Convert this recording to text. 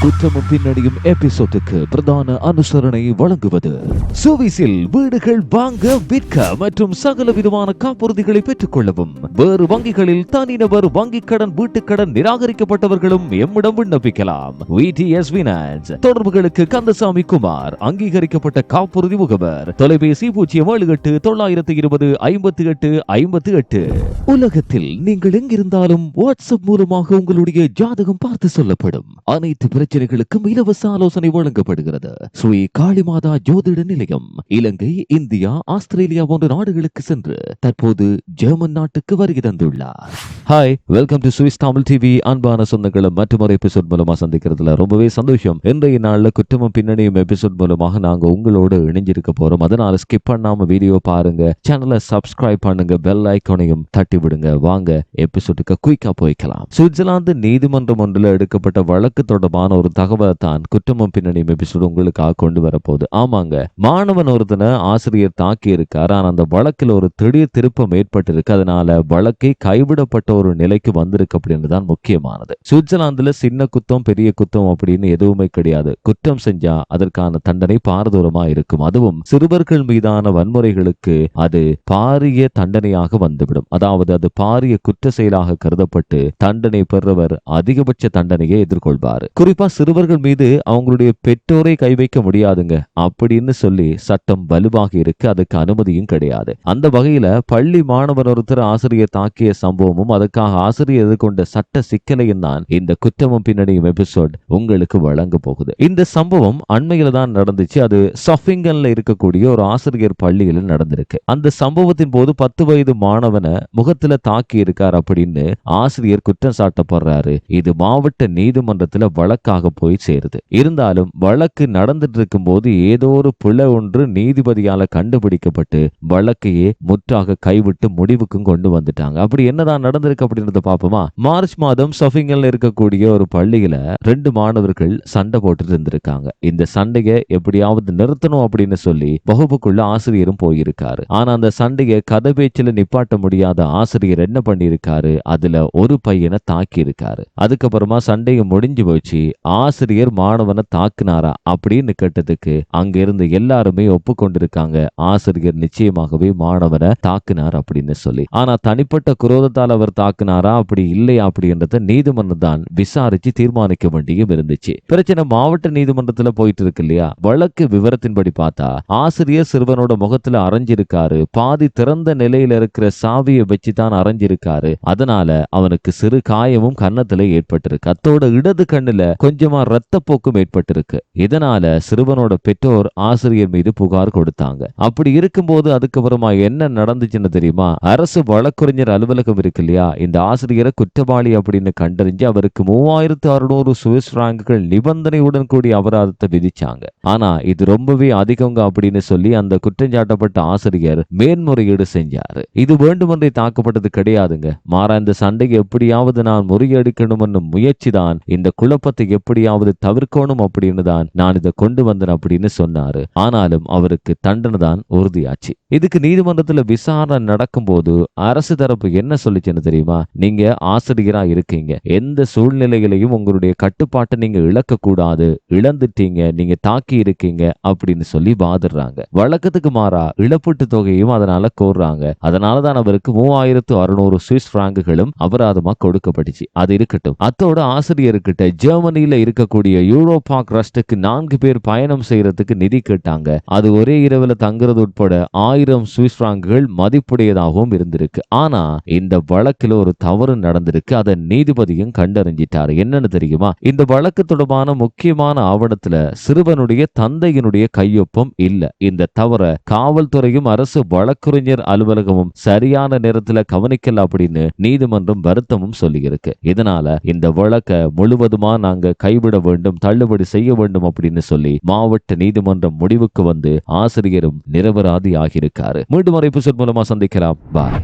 குற்றமும் பின்னணியும் எபிசோட்டுக்கு பிரதான அனுசரணை வழங்குவது. சுவிஸில் வீடுகள் வாங்க விற்க மற்றும் சகல விதமான காப்புறுதிகளை பெற்றுக் கொள்ளவும் வேறு வங்கிகளில் தனிநபர் வங்கிக் கடன் வீட்டுக் கடன் நிராகரிக்கப்பட்டவர்களும் எம்மிடம் விண்ணப்பிக்கலாம். விடிஎஸ் தொடர்புகளுக்கு கந்தசாமி குமார் அங்கீகரிக்கப்பட்ட காப்புறுதி முகவர். தொலைபேசி பூஜ்ஜியம் ஏழு எட்டு தொள்ளாயிரத்து இருபது ஐம்பத்தி எட்டு ஐம்பத்தி எட்டு. உலகத்தில் நீங்கள் எங்கிருந்தாலும் வாட்ஸ்அப் மூலமாக உங்களுடைய ஜாதகம் பார்த்து சொல்லப்படும். அனைத்து பிரச்சனைகளுக்கும் இலவச ஆலோசனை வழங்கப்படுகிறது. ஸ்ரீ காளிமாதா ஜோதிட நிலையம் இலங்கை இந்தியா ஆஸ்திரேலியா போன்ற நாடுகளுக்கு சென்று தற்போது ஜெர்மன் நாட்டுக்கு வருகை தந்துள்ளார். Hi welcome to Swiss Tamil TV அன்பான சொந்தங்களும் மற்றொரு எபிசோட் மூலமா சந்திக்கிறதுல ரொம்பவே சந்தோஷம். இன்றைய நாள்ல குற்றமும் பின்னணியும் எபிசோட் மூலமாக நாங்க உங்களோடு இணைஞ்சிருக்க போறோம். அதனால ஸ்கிப் பண்ணாம வீடியோ பாருங்க சேனலை சப்ஸ்கிரைப் பண்ணுங்க பெல் ஐக்கானையும் தட்டி விடுங்க. வாங்க எபிசோடுக்கு குயிக்கா போய்க்கலாம். சுவிட்சர்லாந்து நீதிமன்றம் ஒன்றில் எடுக்கப்பட்ட வழக்கு தொடர்பான ஒரு தகவலை தான் குற்றமும் பின்னணியும் எபிசோடு உங்களுக்காக கொண்டு வரப்போகுது. ஆமாங்க. மாணவன் ஒருத்தனை ஆசிரியர் தாக்கி இருக்காரு ஆனால் அந்த வழக்கில் ஒரு திடீர் திருப்பம் ஏற்பட்டிருக்கு. அதனால வழக்கை கைவிடப்பட்ட ஒரு நிலைக்கு வந்திருக்கு அப்படின்னு தான் முக்கியமானது. சுவிட்சர்லாந்துல சின்ன குத்தம் பெரிய குத்தம் அப்படின்னு எதுவுமே கிடையாது. குற்றம் செஞ்சா அதற்கான தண்டனை பாரதூரமா இருக்கும். அதுவும் சிறுவர்கள் மீதான வன்முறைகளுக்கு அது பாரிய தண்டனையாக வந்துவிடும். அதாவது அது பாரிய குற்ற செயலாக கருதப்பட்டு தண்டனை பெறுவர் அதிகபட்ச தண்டனையை எதிர்கொள்வார். குறிப்பா சிறுவர்கள் மீது அவங்களுடைய பெற்றோரை கை வைக்க முடியாதுங்க. அப்படின்னு சொல்லி சட்டம் வலுவாக இருக்கு. அதுக்கு அனுமதியும் கிடையாது. அந்த வகையில பள்ளி மாணவர் ஒருத்தர் ஆசிரியர் தாக்கிய சம்பவமும் அதுக்காக ஆசிரியர் எதிர்கொண்ட சட்ட சிக்கலையும் தான் இந்த குற்றமும் பின்னணியும் எபிசோட் உங்களுக்கு வழங்க போகுது. இந்த சம்பவம் அண்மையில தான் நடந்துச்சு. அது சஃபிங்கன்ல இருக்கக்கூடிய ஒரு ஆசிரியர் பள்ளியில நடந்திருக்கு. அந்த சம்பவத்தின் போது பத்து வயது மாணவனை முகத்துல தாக்கி இருக்கார் அப்படின்னு ஆசிரியர் குற்றம் சாட்டப்படுறாரு. இது மாவட்ட நீதிமன்றத்துல வழக்காக போய் சேருது. இருந்தாலும் வழக்கு நடந்துட்டு இருக்கும் போது ஏதோ ஒரு பிழை ஒன்று நீதிபதியால கண்டுபிடிக்கப்பட்டு வழக்கையே முற்றாக கைவிட்டு முடிவுக்கும் கொண்டு வந்துட்டாங்க. அப்படி என்னதான் நடந்திருக்கு அப்படின்றத பாப்போமா மார்ச் மாதம் சஃபிங்கல்ல இருக்கக்கூடிய ஒரு பள்ளியில ரெண்டு மாணவர்கள் சண்டை போட்டுட்டு இருந்திருக்காங்க. இந்த சண்டையை எப்படியாவது நிறுத்தணும் அப்படின்னு சொல்லி வகுப்புக்குள்ள ஆசிரியரும் போயிருக்காரு. ஆனா அந்த சண்டையை கதை பேச்சுல நிப்பாட்ட முடியாத ஆசிரியர் என்ன பண்ணியிருக்காரு? அதுல ஒரு பையனை தாக்கி இருக்காரு அதுக்கப்புறமா சண்டையை முடிஞ்சு போச்சு. ஆசிரியர் மாணவனை தாக்குனாரா அப்படின்னு கேட்டதுக்கு அங்க இருந்து எல்லாருமே ஒப்புக்கொண்டிருக்காங்க. ஆசிரியர் நிச்சயமாகவே மாணவனை தாக்குனார் அப்படின்னு சொல்லி. ஆனா தனிப்பட்ட குரோதத்தால் அவர் தாக்குனாரா அப்படி இல்லையா அப்படின்றத நீதிமன்றம் தான் விசாரிச்சு தீர்மானிக்க வேண்டியும் இருந்துச்சு. பிரச்சனை மாவட்ட நீதிமன்றத்துல போயிட்டு இருக்கு இல்லையா? வழக்கு விவரத்தின்படி பார்த்தா ஆசிரியர் சிறுவனோட முகத்துல அரைஞ்சிருக்காரு. பாதி திறந்த நிலையில இருக்கிற சாவியை வச்சு தான் அரைஞ்சிருக்காரு. அதனால அவனுக்கு சிறு காயமும் கன்னத்துல ஏற்பட்டிருக்கு. அத்தோட இடது கண்ணுல கொஞ்சம் கொஞ்சமா ரத்தப்போக்கும் ஏற்பட்டிருக்கு. இதனால சிறுவனோட பெற்றோர் ஆசிரியர் மீது புகார் கொடுத்தாங்க. அப்படி இருக்கும்போது அதுக்கப்புறமா என்ன நடந்துச்சுன்னு தெரியுமா? அரசு வழக்கறிஞர் அலுவலகம் இருக்கு இல்லையா? இந்த ஆசிரியரை குற்றவாளி அப்படின்னு கண்டறிஞ்சு அவருக்கு மூவாயிரத்து அறுநூறு சுவிஸ் பிராங்குகள் நிபந்தனையுடன் கூடிய அபராதத்தை விதிச்சாங்க. ஆனா இது ரொம்பவே அதிகங்க அப்படின்னு சொல்லி அந்த குற்றஞ்சாட்டப்பட்ட ஆசிரியர் மேன்முறையீடு செஞ்சாரு. இது வேண்டுமென்றே தாக்கப்பட்டது கிடையாதுங்க. மாறா இந்த சண்டையை எப்படியாவது நான் முறியடிக்கணும் என்னும் முயற்சி தான் இந்த குழப்பத்தை எப்படியாவது தவிர்க்கணும் அப்படின்னு தான் நான் இதை கொண்டு வந்தேன் அப்படின்னு சொன்னாரு. ஆனாலும் அவருக்கு தண்டனை தான் உறுதியாச்சு. இதுக்கு நீதிமன்றத்துல விசாரணை நடக்கும்போது அரசு தரப்பு என்ன சொல்லிச்சுன்னு தெரியுமா? நீங்க ஆசிரியரா இருக்கீங்க. எந்த சூழ்நிலைகளையும் உங்களுடைய கட்டுப்பாட்டை நீங்க இழக்க கூடாது இழந்துட்டீங்க நீங்க தாக்கி இருக்கீங்க அப்படின்னு சொல்லி வாதிடுறாங்க. வழக்கத்துக்கு மாறா இழப்பீட்டு தொகையும் அதனால கோர்றாங்க. அதனாலதான் அவருக்கு மூவாயிரத்து அறுநூறு சுவிஸ் பிராங்குகளும் அபராதமா கொடுக்கப்பட்டுச்சு. அது இருக்கட்டும். அத்தோட ஆசிரியர்கிட்ட ஜெர்மனியில இருக்கக்கூடிய யூரோபாக் ரஸ்டுக்கு நான்கு பேர் பயணம் செய்யறதுக்கு நிதி கேட்டாங்க. அது ஒரே இரவுல தங்குறது உட்பட ஆயிரம் சுவிஸ் பிராங்குகள் மதிப்புடையதாகவும் இருந்திருக்கு. ஆனா இந்த வழக்கில் ஒரு தவறு நடந்திருக்கு. அதை நீதிபதியும் கண்டறிஞ்சிட்டாரு. என்னன்னு தெரியுமா? இந்த வழக்கு தொடர்பான முக்கியமான ஆவணத்துல சிறுவனுடைய தந்தையினுடைய கையொப்பம் இல்ல. இந்த தவற காவல்துறையும் அரசு வழக்கறிஞர் அலுவலகமும் சரியான நேரத்துல கவனிக்கல அப்படின்னு நீதிமன்றம் வருத்தமும் சொல்லியிருக்கு. இதனால இந்த வழக்க முழுவதுமா நாங்க கைவிட வேண்டும் தள்ளுபடி செய்ய வேண்டும் அப்படின்னு சொல்லி மாவட்ட நீதிமன்றம் முடிவுக்கு வந்து ஆசிரியரும் நிரபராதி ஆகியிருக்காரு மீண்டும் ஒரு மூலமா சந்திக்கலாம். பாய்